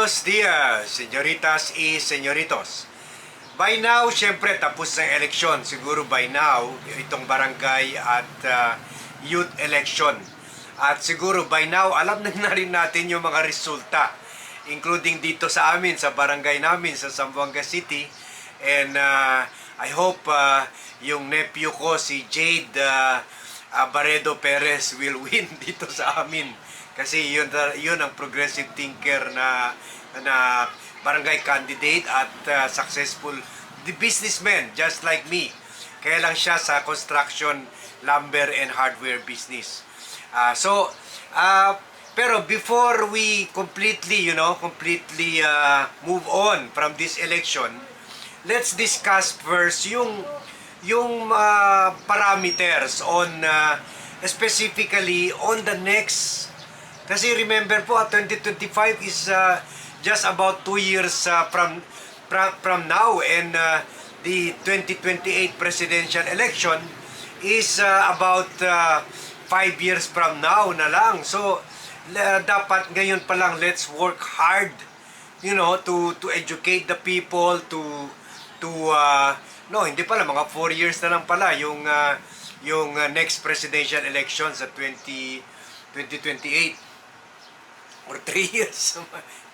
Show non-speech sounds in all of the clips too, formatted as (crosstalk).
Buenos dias, señoritas y señoritos. By now, syempre, tapos ng eleksyon. Siguro by now, itong barangay at uh, youth election. At siguro by now, alam na na rin natin yung mga resulta. Including dito sa amin, sa barangay namin, sa Zamboanga City. And uh, I hope uh, yung nephew ko, si Jade uh, uh, Baredo Perez will (laughs) win dito sa amin. Kasi yun, yun ang progressive thinker na na barangay candidate at uh, successful the businessman just like me. Kaya lang siya sa construction, lumber and hardware business. Uh, so, uh, pero before we completely, you know, completely uh, move on from this election, let's discuss first yung yung uh, parameters on uh, specifically on the next kasi remember po, ah, 2025 is uh, just about two years uh, from, from from now and uh, the 2028 presidential election is uh, about uh, five years from now na lang. So, la- dapat ngayon pa lang, let's work hard, you know, to to educate the people, to to uh, no, hindi pala mga four years na lang pala yung uh, yung uh, next presidential election sa 20 2028 or 3 (laughs) years.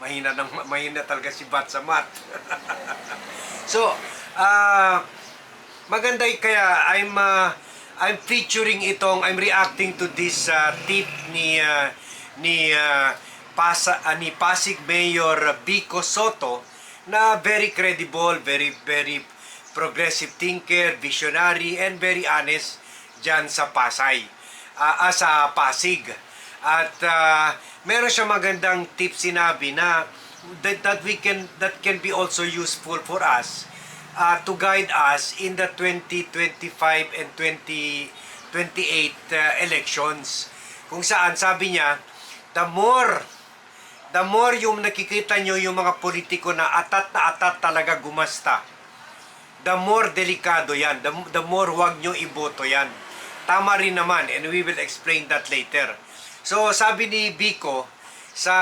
mahina ng mahina talaga si Bat sa math. (laughs) so, ah maganda kaya I'm uh, I'm featuring itong I'm reacting to this uh, tip ni uh, ni uh, Pasa uh, ni Pasig Mayor Bico Soto na very credible, very very progressive thinker, visionary and very honest diyan sa Pasay. ah, ah, sa Pasig. At uh, meron siya magandang tip sinabi na that, that we can that can be also useful for us uh, to guide us in the 2025 and 2028 uh, elections. Kung saan sabi niya, the more the more yung nakikita nyo yung mga politiko na atat na atat talaga gumasta, the more delikado yan, the, the more wag nyo iboto yan. Tama rin naman, and we will explain that later. So, sabi ni Biko, sa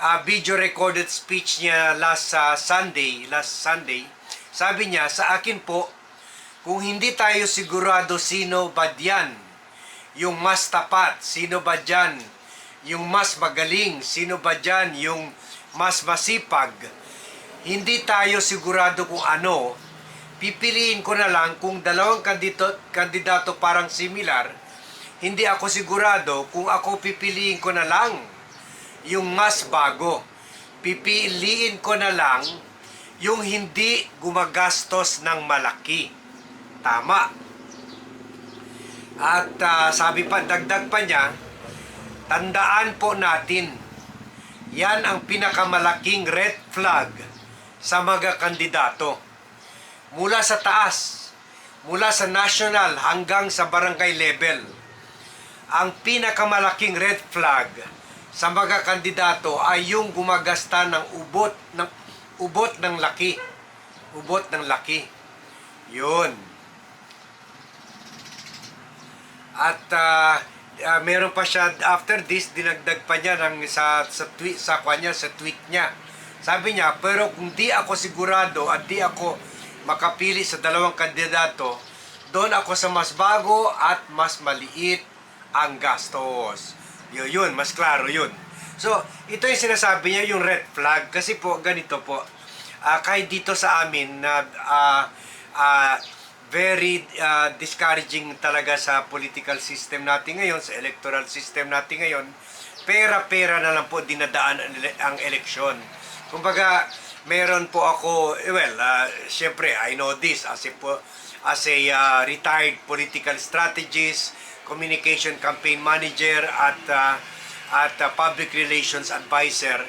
ah, video recorded speech niya last sa Sunday, last Sunday, sabi niya, sa akin po, kung hindi tayo sigurado sino ba diyan, yung mas tapat, sino ba diyan, yung mas magaling, sino ba diyan, yung mas masipag, hindi tayo sigurado kung ano, pipiliin ko na lang kung dalawang kandidato, kandidato parang similar, hindi ako sigurado kung ako pipiliin ko na lang yung mas bago. Pipiliin ko na lang yung hindi gumagastos ng malaki. Tama. At ah, sabi pa, dagdag pa niya, tandaan po natin, yan ang pinakamalaking red flag sa mga kandidato mula sa taas, mula sa national hanggang sa barangay level. Ang pinakamalaking red flag sa mga kandidato ay yung gumagasta ng ubot ng ubot ng laki. Ubot ng laki. 'Yun. At ah, ah, meron pa siya after this dinagdag pa niya ng sa sa tweet sa kanya sa tweet niya. Sabi niya, pero kung di ako sigurado at di ako makapili sa dalawang kandidato, doon ako sa mas bago at mas maliit ang gastos. Yun, yun mas klaro yun. So, ito yung sinasabi niya, yung red flag. Kasi po, ganito po, ah, kahit dito sa amin na ah, ah, very ah, discouraging talaga sa political system natin ngayon, sa electoral system natin ngayon, pera-pera na lang po dinadaan ang ele- ang eleksyon. Kumbaga, meron po ako, eh, well, ah, syempre, I know this as a, po, as a ah, retired political strategist, communication campaign manager at ah, at ah, public relations advisor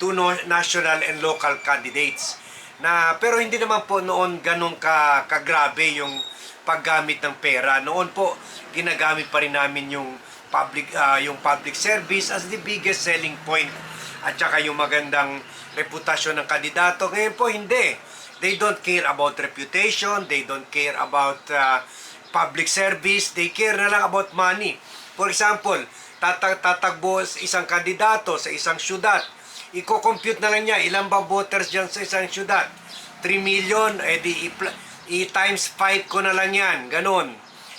to no, national and local candidates. Na pero hindi naman po noon ganun ka kagrabe yung paggamit ng pera. Noon po ginagamit pa rin namin yung public ah, yung public service as the biggest selling point at saka yung magandang reputasyon ng kandidato. Ngayon po hindi. They don't care about reputation, they don't care about uh, public service, they care na lang about money. For example, tatag tatagbo sa isang kandidato sa isang syudad, i-compute na lang niya ilan ba voters dyan sa isang syudad. 3 million, edi i- i-times 5 ko na lang yan. Ganon.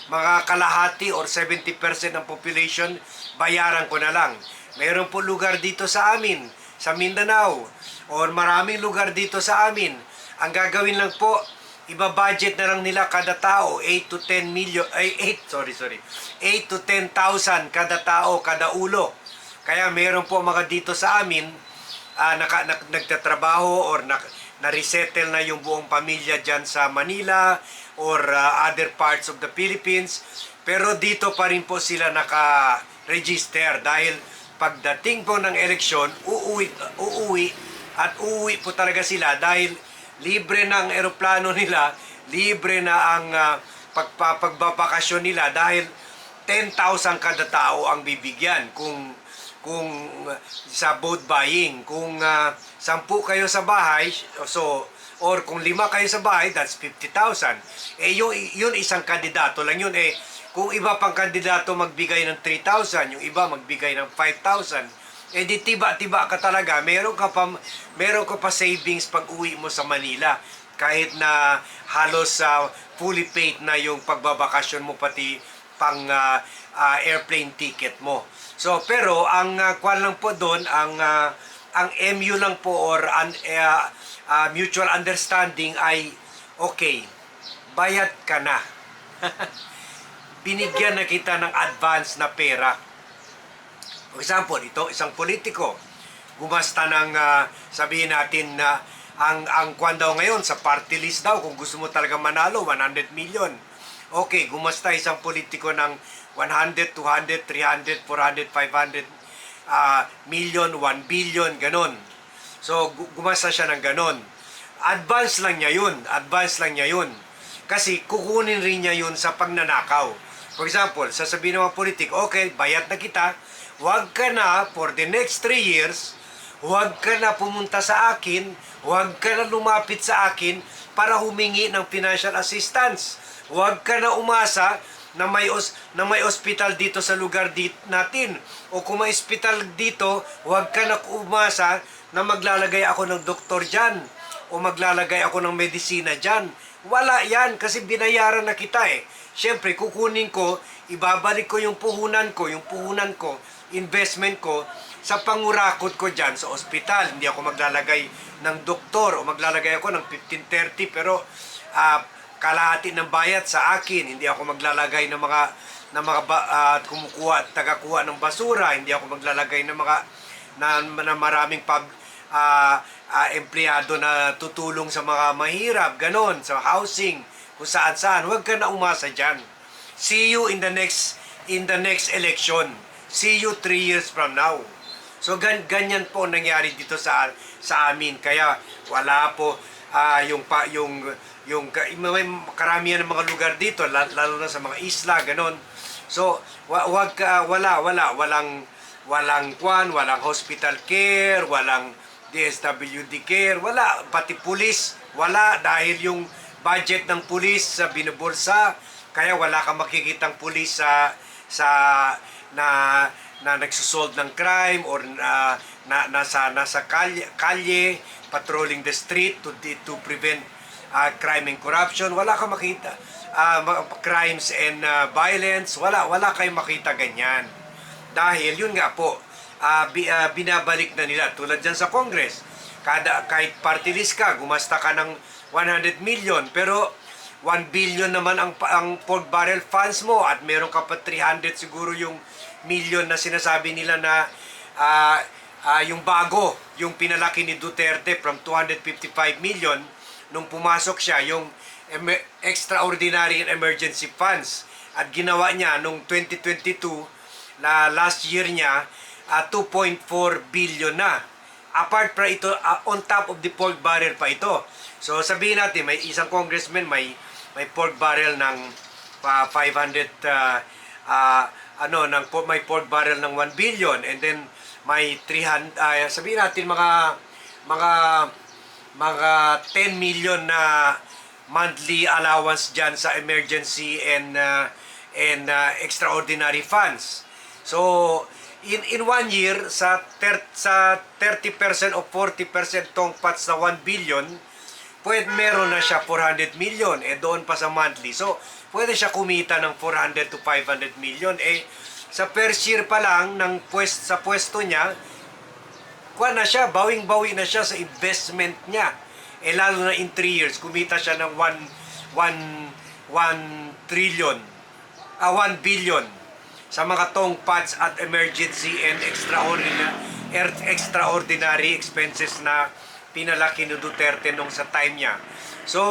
Mga kalahati or 70% ng population, bayaran ko na lang. Meron po lugar dito sa amin, sa Mindanao, or maraming lugar dito sa amin. Ang gagawin lang po, iba-budget na lang nila kada tao 8 to 10 million ay 8 sorry sorry. 8 to 10,000 kada tao kada ulo. Kaya meron po mga dito sa amin ah, naka, nag- nagtatrabaho or na, na-resettle na yung buong pamilya dyan sa Manila or ah, other parts of the Philippines. Pero dito pa rin po sila naka-register dahil pagdating po ng eleksyon uuwi, uuwi at uuwi po talaga sila dahil libre na ang eroplano nila, libre na ang uh, pagpapagbabakasyon nila dahil 10,000 kada tao ang bibigyan. Kung kung sa boat buying kung uh, 10 kayo sa bahay so or kung lima kayo sa bahay that's 50,000 eh yung yun isang kandidato lang yun. Eh kung iba pang kandidato magbigay ng 3,000 yung iba magbigay ng 5,000 eh di tiba-tiba ka talaga, meron ka pa meron ka pa savings pag uwi mo sa Manila kahit na halos sa fully paid na yung pagbabakasyon mo pati pang ah, ah, airplane ticket mo. So pero ang uh, kwan lang po doon ang ah, ang MU lang po or an, ah, ah, mutual understanding ay okay. Bayad ka na. (laughs) Binigyan na kita ng advance na pera. For example, ito isang politiko gumasta ng ah, sabihin natin na ang ang kwan daw ngayon sa party list daw kung gusto mo talaga manalo 100 million. Okay, gumasta isang politiko ng 100, 200, 300, 400, 500 ah, million, 1 billion, ganon. So, gu- gumasta siya ng ganon. Advance lang niya yun. Advance lang niya yun. Kasi kukunin rin niya yun sa pagnanakaw. For example, sasabihin ng mga politik, okay, bayad na kita, huwag ka na for the next 3 years, huwag ka na pumunta sa akin, huwag ka na lumapit sa akin para humingi ng financial assistance. Huwag ka na umasa na may os na may ospital dito sa lugar dit natin. O kung may ospital dito huwag ka na umasa na maglalagay ako ng doktor diyan o maglalagay ako ng medisina diyan wala yan kasi binayaran na kita eh. Syempre kukunin ko ibabalik ko yung puhunan ko yung puhunan ko investment ko sa pangurakot ko diyan sa ospital hindi ako maglalagay ng doktor o maglalagay ako ng 1530 pero ah, kalahati ng bayad sa akin. Hindi ako maglalagay ng mga ng mga ah, kumukuha at tagakuha ng basura. Hindi ako maglalagay ng mga na, na maraming pub, ah, ah, empleyado na tutulong sa mga mahirap, ganon, sa housing, kung saan saan. Huwag ka na umasa diyan. See you in the next in the next election. See you three years from now. So gan ganyan po ang nangyari dito sa sa amin kaya wala po ah, yung pa yung yung may karamihan ng mga lugar dito la- lalo na sa mga isla ganon. So wa, wag ka wala wala walang walang kwan, walang hospital care, walang DSWD care, wala pati pulis, wala dahil yung budget ng pulis sa binubulsa kaya wala kang makikitang pulis sa sa na na nagsusolve ng crime or na, na nasa nasa kalye, kalye patrolling the street to to prevent uh, crime and corruption. Wala kang makita. Uh, crimes and uh, violence. Wala wala kayong makita ganyan. Dahil yun nga po ah, bi- ah, binabalik na nila. Tulad dyan sa Congress kada kahit party list ka gumasta ka ng 100 million pero 1 billion naman ang ang pork barrel funds mo. At meron ka pa 300 siguro yung million na sinasabi nila na ah, ah, yung bago yung pinalaki ni Duterte from 255 million. Nung pumasok siya yung em- extraordinary and emergency funds. At ginawa niya nung 2022 na last year niya ah, 2.4 billion na. Apart pa ito ah, on top of the pork barrel pa ito so sabihin natin may isang congressman may may pork barrel ng pa 500 ah, ah, ano ng may pork barrel ng 1 billion and then may 300 ah, sabihin natin mga mga mga 10 million na monthly allowance diyan sa emergency and ah, and ah, extraordinary funds. So in in one year sa ter, sa 30% o 40% tong pat sa 1 billion, pwede meron na siya 400 million eh doon pa sa monthly. So, pwede siya kumita ng 400 to 500 million eh sa first year pa lang ng pwest, sa pwesto niya, kuha na siya, bawing-bawi na siya sa investment niya. Eh lalo na in 3 years, kumita siya ng 1 1 1 trillion, ah 1 billion sa mga tong pads at emergency and extraordinary extraordinary expenses na pinalaki ni Duterte nung sa time niya. So,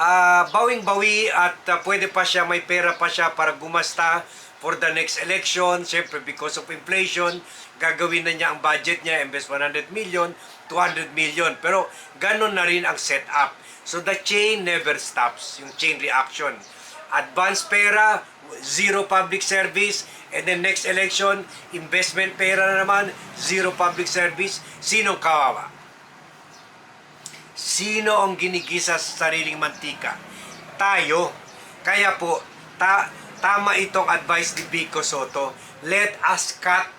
ah bawing-bawi at ah, pwede pa siya, may pera pa siya para gumasta for the next election. Siyempre, because of inflation, gagawin na niya ang budget niya, imbes 100 million, 200 million. Pero, ganun na rin ang setup. So, the chain never stops, yung chain reaction. Advance pera, zero public service, and then next election, investment pera na naman, zero public service. Sinong kawawa? Sino ang ginigisa sa sariling mantika? Tayo. Kaya po, ta tama itong advice ni Vico Soto. Let us cut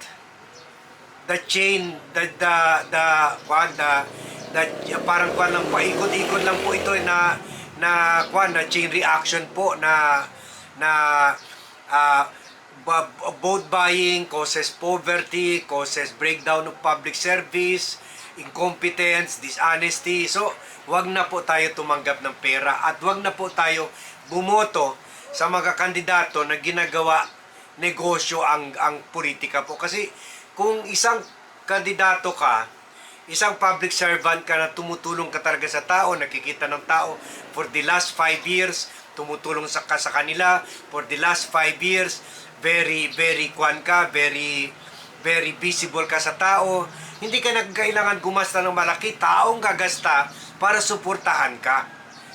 the chain, the, the, the, kwan, the, the, parang kwan lang, paikot-ikot lang po ito na, na, kwan, na chain reaction po na, na, ah, ba- vote buying causes poverty, causes breakdown of public service, incompetence, dishonesty. So, wag na po tayo tumanggap ng pera at wag na po tayo bumoto sa mga kandidato na ginagawa negosyo ang ang politika po kasi kung isang kandidato ka isang public servant ka na tumutulong ka talaga sa tao, nakikita ng tao for the last five years, tumutulong sa, ka sa kanila for the last five years, very, very kwan ka, very, very visible ka sa tao, hindi ka nagkailangan gumasta ng malaki, taong gagasta para suportahan ka.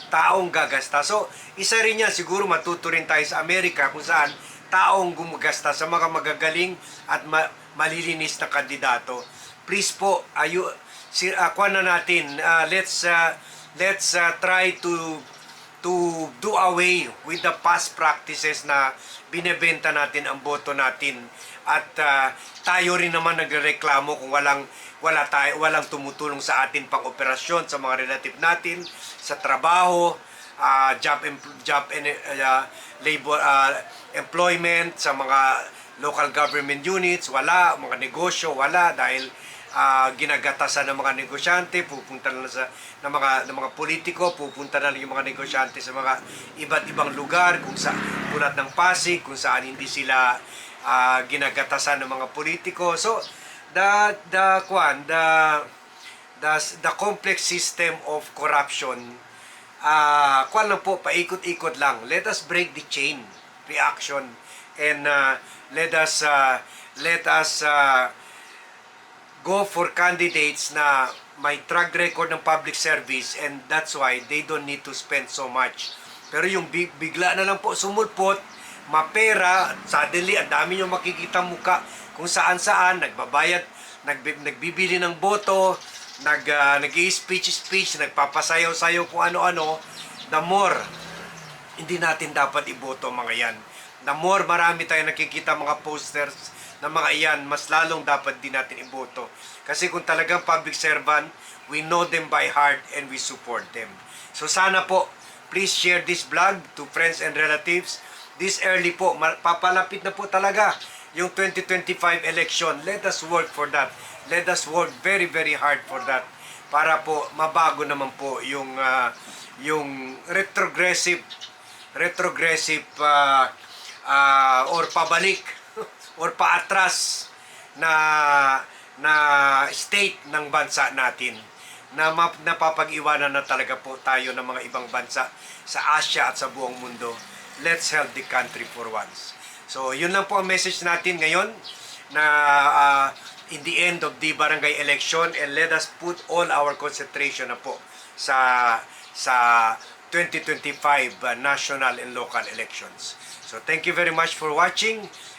Taong gagasta. So, isa rin yan, siguro matuto rin tayo sa Amerika kung saan taong gumagasta sa mga magagaling at ma- malilinis na kandidato. Please po, ayo si uh, na natin. uh, let's uh, let's uh, try to to do away with the past practices na binebenta natin ang boto natin. At uh, tayo rin naman nagrereklamo kung walang wala tayo walang tumutulong sa atin pang operasyon sa mga relative natin sa trabaho uh, job job and uh, labor uh, employment sa mga local government units. Wala mga negosyo wala dahil ah, ginagatasan ng mga negosyante, pupunta na sa ng mga ng mga politiko, pupunta na yung mga negosyante sa mga iba't ibang lugar kung sa tulad ng Pasig, kung saan hindi sila ah, ginagatasan ng mga politiko. So the the kwan, the the the complex system of corruption ah kwan lang po paikot-ikot lang. Let us break the chain reaction and ah, let us ah, let us ah, go for candidates na may track record ng public service and that's why they don't need to spend so much. Pero yung bi- bigla na lang po sumulpot, mapera, suddenly ang dami yung makikita muka kung saan saan, nagbabayad, nagbi- nagbibili ng boto, nag, uh, nag-speech speech, nagpapasayaw-sayaw kung ano-ano, the more hindi natin dapat iboto mga yan. The more marami tayo nakikita mga posters ng mga iyan, mas lalong dapat din natin iboto. Kasi kung talagang public servant, we know them by heart and we support them. So sana po, please share this vlog to friends and relatives. This early po, papalapit na po talaga yung 2025 election. Let us work for that. Let us work very very hard for that para po mabago naman po yung ah, yung retrogressive retrogressive ah, ah, or pabalik or paatras na na state ng bansa natin na map, napapag-iwanan na talaga po tayo ng mga ibang bansa sa Asia at sa buong mundo. Let's help the country for once. So, yun lang po ang message natin ngayon na ah, in the end of the barangay election and let us put all our concentration na po sa sa 2025 uh, national and local elections. So thank you very much for watching